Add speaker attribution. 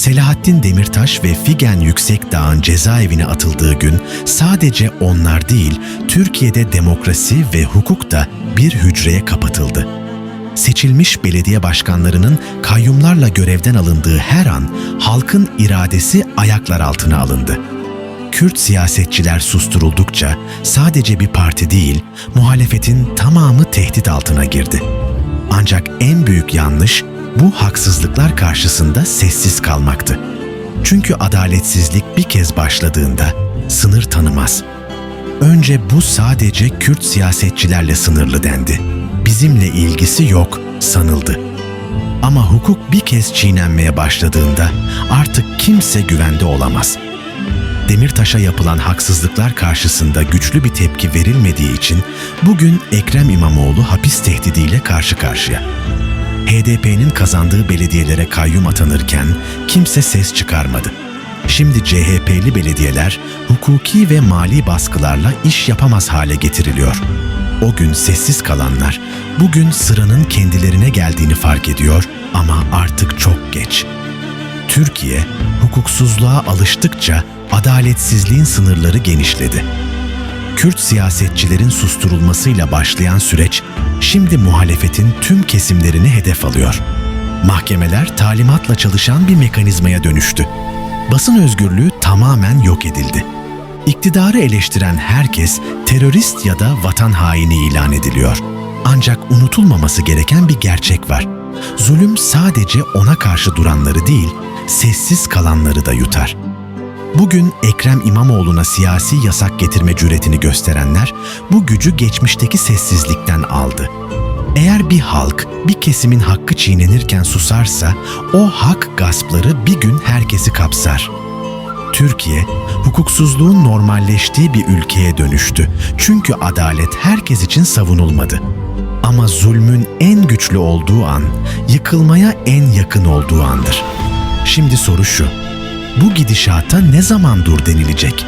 Speaker 1: Selahattin Demirtaş ve Figen Yüksekdağ'ın cezaevine atıldığı gün sadece onlar değil, Türkiye'de demokrasi ve hukuk da bir hücreye kapatıldı. Seçilmiş belediye başkanlarının kayyumlarla görevden alındığı her an halkın iradesi ayaklar altına alındı. Kürt siyasetçiler susturuldukça sadece bir parti değil, muhalefetin tamamı tehdit altına girdi. Ancak en büyük yanlış bu haksızlıklar karşısında sessiz kalmaktı. Çünkü adaletsizlik bir kez başladığında sınır tanımaz. Önce bu sadece Kürt siyasetçilerle sınırlı dendi. Bizimle ilgisi yok sanıldı. Ama hukuk bir kez çiğnenmeye başladığında artık kimse güvende olamaz. Demirtaş'a yapılan haksızlıklar karşısında güçlü bir tepki verilmediği için bugün Ekrem İmamoğlu hapis tehdidiyle karşı karşıya. HDP'nin kazandığı belediyelere kayyum atanırken kimse ses çıkarmadı. Şimdi CHP'li belediyeler hukuki ve mali baskılarla iş yapamaz hale getiriliyor. O gün sessiz kalanlar bugün sıranın kendilerine geldiğini fark ediyor ama artık çok geç. Türkiye hukuksuzluğa alıştıkça adaletsizliğin sınırları genişledi. Kürt siyasetçilerin susturulmasıyla başlayan süreç şimdi muhalefetin tüm kesimlerini hedef alıyor. Mahkemeler talimatla çalışan bir mekanizmaya dönüştü. Basın özgürlüğü tamamen yok edildi. İktidarı eleştiren herkes terörist ya da vatan haini ilan ediliyor. Ancak unutulmaması gereken bir gerçek var. Zulüm sadece ona karşı duranları değil, sessiz kalanları da yutar. Bugün Ekrem İmamoğlu'na siyasi yasak getirme cüretini gösterenler bu gücü geçmişteki sessizlikten aldı. Eğer bir halk bir kesimin hakkı çiğnenirken susarsa o hak gaspları bir gün herkesi kapsar. Türkiye hukuksuzluğun normalleştiği bir ülkeye dönüştü. Çünkü adalet herkes için savunulmadı. Ama zulmün en güçlü olduğu an, yıkılmaya en yakın olduğu andır. Şimdi soru şu. Bu gidişata ne zaman dur denilecek?